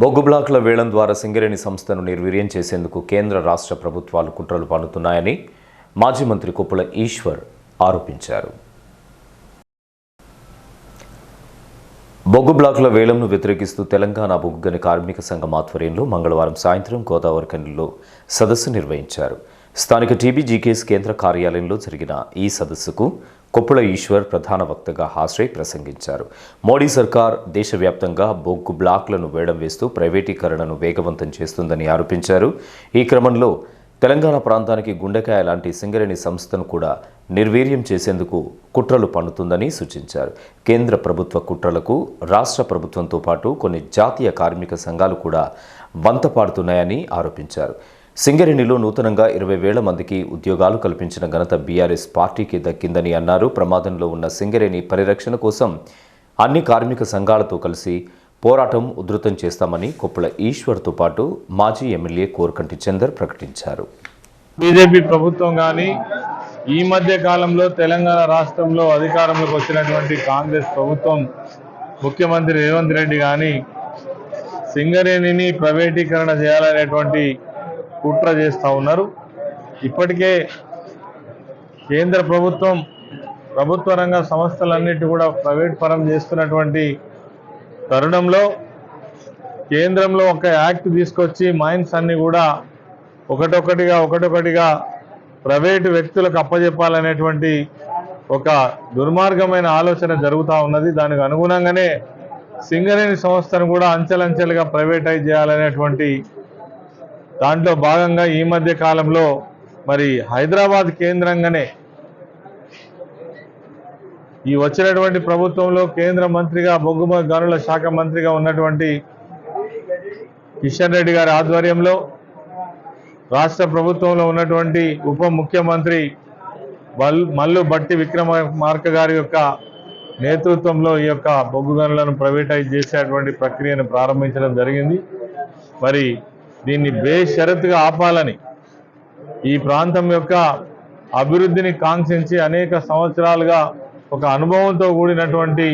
బొగ్గు బ్లాక్ల వేలం ద్వారా సింగరేణి సంస్థను నిర్వీర్యం చేసేందుకు కేంద్ర రాష్ట్ర ప్రభుత్వాలు కుట్రలు పన్నుతున్నాయని మాజీ మంత్రి కుప్పల ఈశ్వర్ ఆరోపించారు. బొగ్గు బ్లాకుల వేలంను వ్యతిరేకిస్తూ తెలంగాణ బొగ్గు గని కార్మిక సంఘం ఆధ్వర్యంలో మంగళవారం సాయంత్రం గోదావరి కనిలో సదస్సు నిర్వహించారు. స్థానిక టీబీజీకేఎస్ కేంద్ర కార్యాలయంలో జరిగిన ఈ సదస్సుకు కొప్పుల ఈశ్వర్ ప్రధాన వక్తగా హాజరై ప్రసంగించారు. మోడీ సర్కార్ దేశవ్యాప్తంగా బొగ్గు బ్లాక్లను వేడం వేస్తూ ప్రైవేటీకరణను వేగవంతం చేస్తుందని ఆరోపించారు. ఈ క్రమంలో తెలంగాణ ప్రాంతానికి గుండెకాయ లాంటి సింగరేణి సంస్థను కూడా నిర్వీర్యం చేసేందుకు కుట్రలు పన్నుతుందని సూచించారు. కేంద్ర ప్రభుత్వ కుట్రలకు రాష్ట్ర ప్రభుత్వంతో పాటు కొన్ని జాతీయ కార్మిక సంఘాలు కూడా వంతపాడుతున్నాయని ఆరోపించారు. సింగరేణిలో నూతనంగా ఇరవై వేల మందికి ఉద్యోగాలు కల్పించిన ఘనత బీఆర్ఎస్ పార్టీకి దక్కిందని అన్నారు. ప్రమాదంలో ఉన్న సింగరేణి పరిరక్షణ కోసం అన్ని కార్మిక సంఘాలతో కలిసి పోరాటం ఉధృతం చేస్తామని కొప్పుల ఈశ్వర్తో పాటు మాజీ ఎమ్మెల్యే కోరకంటి చందర్ ప్రకటించారు. బీజేపీ ప్రభుత్వం కానీ ఈ మధ్య కాలంలో తెలంగాణ రాష్ట్రంలో అధికారంలోకి వచ్చినటువంటి కాంగ్రెస్ ప్రభుత్వం ముఖ్యమంత్రి రేవంత్ రెడ్డి కానీ సింగరేణిని ప్రైవేటీకరణ చేయాలనేటువంటి కుట్ర చేస్తూ ఉన్నారు. ఇప్పటికే కేంద్ర ప్రభుత్వం ప్రభుత్వ రంగ సంస్థలన్నిటి కూడా ప్రైవేట్ పరం చేస్తున్నటువంటి తరుణంలో కేంద్రంలో ఒక యాక్ట్ తీసుకొచ్చి మైన్స్ అన్ని కూడా ఒకటొకటిగా ఒకటొకటిగా ప్రైవేటు వ్యక్తులకు అప్పజెప్పాలనేటువంటి ఒక దుర్మార్గమైన ఆలోచన జరుగుతూ ఉన్నది. దానికి అనుగుణంగానే సింగరేణి సంస్థను కూడా అంచెలంచెలుగా ప్రైవేటైజ్ చేయాలనేటువంటి దాంట్లో భాగంగా ఈ మధ్య కాలంలో మరి హైదరాబాద్ కేంద్రంగానే ఈ వచ్చినటువంటి ప్రభుత్వంలో కేంద్ర మంత్రిగా బొగ్గు గనుల శాఖ మంత్రిగా ఉన్నటువంటి కిషన్ రెడ్డి గారి ఆధ్వర్యంలో రాష్ట్ర ప్రభుత్వంలో ఉన్నటువంటి ఉప ముఖ్యమంత్రి మల్ మల్లు బట్టి విక్రమార్క గారి యొక్క నేతృత్వంలో ఈ యొక్క బొగ్గు గనులను ప్రైవేటైజ్ చేసేటువంటి ప్రక్రియను ప్రారంభించడం జరిగింది. మరి దీన్ని బేషరతుగా ఆపాలని ఈ ప్రాంతం యొక్క అభివృద్ధిని కాంక్షించి అనేక సంవత్సరాలుగా ఒక అనుభవంతో కూడినటువంటి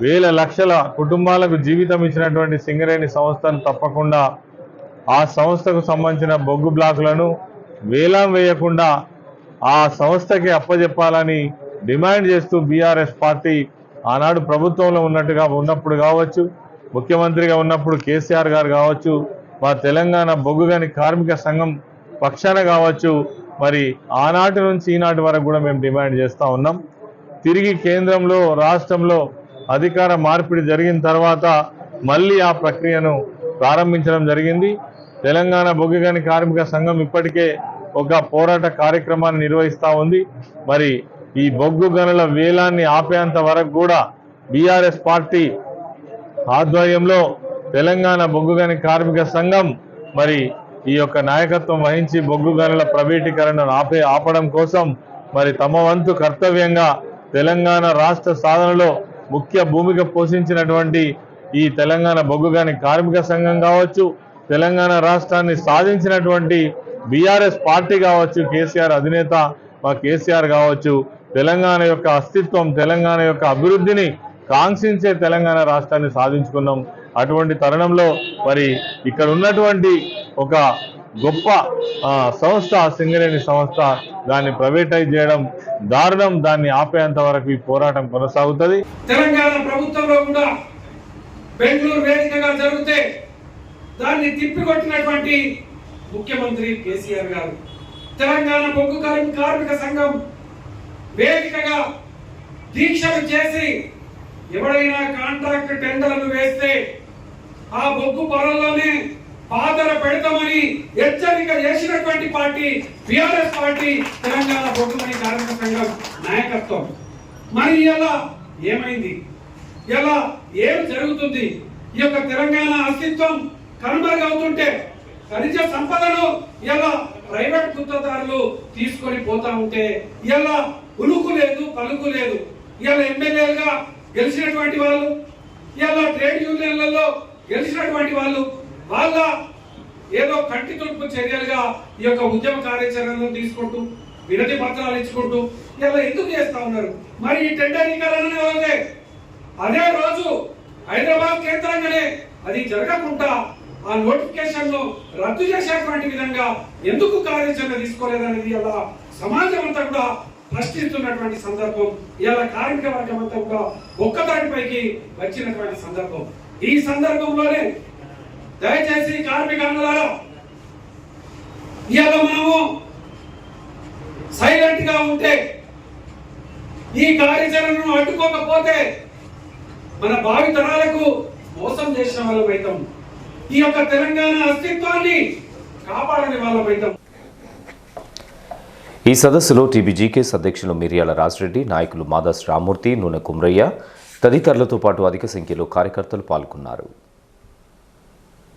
వేల లక్షల కుటుంబాలకు జీవితం ఇచ్చినటువంటి సింగరేణి సంస్థను తప్పకుండా ఆ సంస్థకు సంబంధించిన బొగ్గు బ్లాకులను వేలం వేయకుండా ఆ సంస్థకి అప్పజెప్పాలని డిమాండ్ చేస్తూ బీఆర్ఎస్ పార్టీ ఆనాడు ప్రభుత్వంలో ఉన్నట్టుగా ఉన్నప్పుడు కావచ్చు ముఖ్యమంత్రిగా ఉన్నప్పుడు కేసీఆర్ గారు కావచ్చు మా తెలంగాణ బొగ్గుగని కార్మిక సంఘం పక్షాన కావచ్చు మరి ఆనాటి నుంచి ఈనాటి వరకు కూడా మేము డిమాండ్ చేస్తూ ఉన్నాం. తిరిగి కేంద్రంలో రాష్ట్రంలో అధికార మార్పిడి జరిగిన తర్వాత మళ్ళీ ఆ ప్రక్రియను ప్రారంభించడం జరిగింది. తెలంగాణ బొగ్గుగని కార్మిక సంఘం ఇప్పటికే ఒక పోరాట కార్యక్రమాన్ని నిర్వహిస్తూ ఉంది. మరి ఈ బొగ్గు గనుల వేలాన్ని ఆపేంత వరకు కూడా బీఆర్ఎస్ పార్టీ ఆధ్వర్యంలో తెలంగాణ బొగ్గుగని కార్మిక సంఘం మరి ఈ యొక్క నాయకత్వం వహించి బొగ్గు గనుల ప్రైవేటీకరణను ఆపే ఆపడం కోసం మరి తమ వంతు కర్తవ్యంగా తెలంగాణ రాష్ట్ర సాధనలో ముఖ్య భూమిక పోషించినటువంటి ఈ తెలంగాణ బొగ్గుగాని కార్మిక సంఘం కావచ్చు తెలంగాణ రాష్ట్రాన్ని సాధించినటువంటి బీఆర్ఎస్ పార్టీ కావచ్చు కేసీఆర్ అధినేత మా కేసీఆర్ కావచ్చు తెలంగాణ యొక్క అస్తిత్వం తెలంగాణ యొక్క అభివృద్ధిని కాంక్షించే తెలంగాణ రాష్ట్రాన్ని సాధించుకున్నాం. అటువంటి తరుణంలో మరి ఇక్కడ ఉన్నటువంటి ఒక గొప్ప సంస్థ సింగరేణి సంస్థ దాన్ని ప్రైవేటైజ్ చేయడం దారుణం. దాన్ని ఆపేంత వరకు ఈ పోరాటం కొనసాగుతుంది. తెలంగాణ ప్రభుత్వంలో కూడా బెంగళూరు వేదికగా జరిగితే దాన్ని తిప్పికొట్టినటువంటి ముఖ్యమంత్రి కేసీఆర్ గారు. తెలంగాణ బొగ్గు కార్మిక సంఘం వేదికగా దీక్షలు చేసి ఎవడైనా కాంట్రాక్ట్ టెండర్లు వేస్తే ఆ బొగ్గు పొరల్లోనే పాదర పెడతామని హెచ్చరిక చేసినటువంటి పార్టీ బిఆర్ఎస్ పార్టీ తెలంగాణ బొగ్గుమని కార్మిక సంఘం నాయకత్వం. మరి ఇలా ఏమైంది? ఇలా ఏం జరుగుతుంది? ఈ యొక్క తెలంగాణ అస్తిత్వం కనుమరుగవుతుంటే ఖనిజ సంపదను ఇలా ప్రైవేట్ గుత్తదారులు తీసుకొని పోతా ఉంటే ఇలా ఉలుకు లేదు పలుకు లేదు. ఇలా ఎమ్మెల్యేలుగా గెలిచినటువంటి వాళ్ళు ఇలా ట్రేడ్ యూనియన్లలో గెలిచినటువంటి వాళ్ళు వాళ్ళ ఏదో కంటి తుడుపు చర్యలుగా ఈ యొక్క ఉద్యమ కార్యాచరణను తీసుకుంటూ వినతి పత్రాలు ఇచ్చుకుంటూ ఇలా ఎందుకు చేస్తా ఉన్నారు? మరి ఈ టెండర్ అదే అదే రోజు హైదరాబాద్ కేంద్రంగానే అది జరగకుండా ఆ నోటిఫికేషన్లో రద్దు చేసేటువంటి విధంగా ఎందుకు కార్యాచరణ తీసుకోలేదనేది అలా సమాజం అంతా కూడా ప్రశ్నిస్తున్నటువంటి సందర్భం. ఇలా కార్మిక వర్గం అంతా కూడా ఒక్కదానిపైకి వచ్చినటువంటి సందర్భం. ఈ సందర్భంలోనే దయచేసి కార్మిక అన్నలారా ఇవాళ మనము సైలెంట్గా ఉంటే ఈ కార్యాచరణను అడ్డుకోకపోతే మన భావి తరాలకు మోసం చేసిన వాళ్ళమైతాం ఈ యొక్క తెలంగాణ అస్తిత్వాన్ని కాపాడని వాళ్ళమైతాం ఈ సదస్సులో టీబీజీకేఎస్ అధ్యక్షులు మిర్యాల రాజరెడ్డి నాయకులు మాదాస్ రామూర్తి నూనె కుమ్రయ్య తదితరులతో పాటు అధిక సంఖ్యలో కార్యకర్తలు పాల్గొన్నారు.